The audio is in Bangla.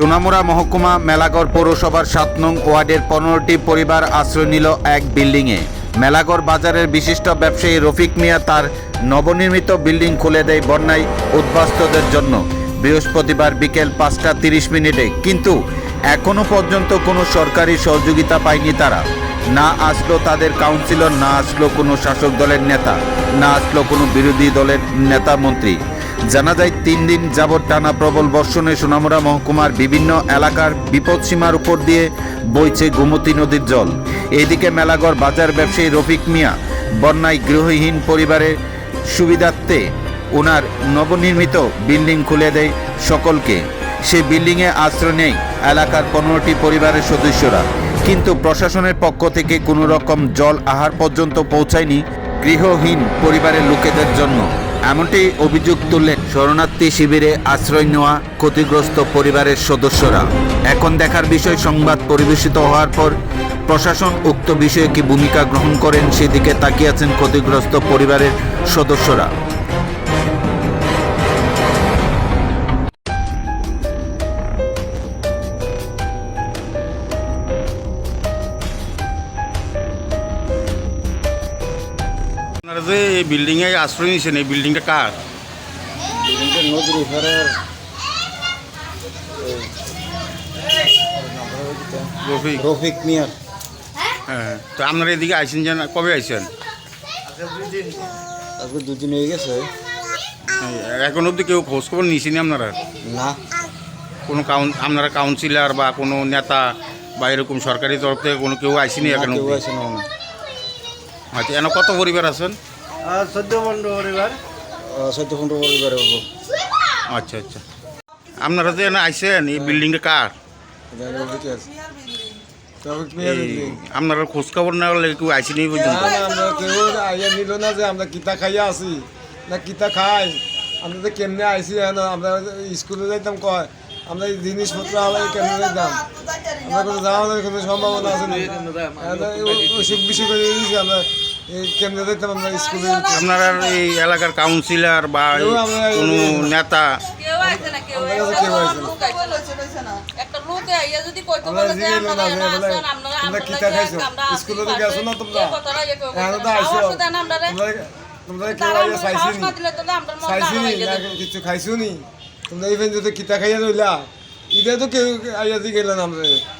সোনামুড়া মহকুমা মেলাগড় পৌরসভার সাত নং ওয়ার্ডের পনেরোটি পরিবার আশ্রয় নিল এক বিল্ডিংয়ে। মেলাগড় বাজারের বিশিষ্ট ব্যবসায়ী রফিক মিয়া তার নবনির্মিত বিল্ডিং খুলে দেয় বন্যায় উদ্বাস্তদের জন্য। বৃহস্পতিবার বিকেল পাঁচটা তিরিশ মিনিটে। কিন্তু এখনও পর্যন্ত কোনো সরকারি সহযোগিতা পায়নি তারা। না আসলো তাদের কাউন্সিলর, না আসলো কোনো শাসক দলের নেতা, না আসলো কোনো বিরোধী দলের নেতা মন্ত্রী। জানা যায়, তিন দিন যাবৎ টানা প্রবল বর্ষণে সোনামুড়া মহকুমার বিভিন্ন এলাকার বিপদসীমার উপর দিয়ে বইছে গোমতী নদীর জল। এদিকে মেলাগড় বাজার ব্যবসায়ী রফিক মিয়া বন্যায় গৃহহীন পরিবারের সুবিধার্থে ওনার নবনির্মিত বিল্ডিং খুলে দেয় সকলকে। সে বিল্ডিংয়ে আশ্রয় নেই এলাকার পনেরোটি পরিবারের সদস্যরা। কিন্তু প্রশাসনের পক্ষ থেকে কোনো রকম জল আহার পর্যন্ত পৌঁছায়নি গৃহহীন পরিবারের লোকেদের জন্য। এমনটি অভিযোগ তুললেন শরণার্থী শিবিরে আশ্রয় নেওয়া ক্ষতিগ্রস্ত পরিবারের সদস্যরা। এখন দেখার বিষয়, সংবাদ পরিবেশিত হওয়ার পর প্রশাসন উক্ত বিষয়ে কি ভূমিকা গ্রহণ করেন সেদিকে তাকিয়ে আছেন ক্ষতিগ্রস্ত পরিবারের সদস্যরা। যে এই বিল্ডিংয়ে আশ্রয় নিয়েছেন এই বিল্ডিংটা কার? বিল্ডিংটা রফিক। রফিক মিয়ার। হ্যাঁ তো আপনারা এদিকে আইসেন যেন কবে আইসেন আজকে দুদিন হয়ে গেছে। এখন অবধি কেউ খোঁজ খবর নিয়েছেন আপনারা? না। কোনো কাউন আপনারা কাউন্সিলর বা কোনো নেতা বা এরকম সরকারি তরফ থেকে কোনো কেউ আইসেনি এখন আচ্ছা এনে কত পরিবার আছেন? চোদ্দ পনেরো পরিবার। চোদ্দ পনেরো পরিবার হব আচ্ছা আচ্ছা। আপনারা যে এনে আইসেন এই বিল্ডিংটা কার। আপনারা খোঁজ খবর না হলে কেউ আইসেনি এই না, পর্যন্ত আমরা কেউ আইয়া নিল না যে আমরা কিতা খাইয়া আছি না কিতা খাই। আমরা তো কেমনে আইসি আমরা স্কুলে যাইতাম কয় আমরা এই জিনিসপত্র আমরা কেমনে যাইতাম? আমরা কোনো যাওয়ার কোনো সম্ভাবনা আছে না? করে আমরা আপনারা এই এলাকার কাউন্সিলর বা কোনো নেতা? কাছে খাইছো? না তোমরা? ইভেন যদি কিতা খাইয়া রইলা ইটা তো কেউ আইয়া দি গেলেন আমরা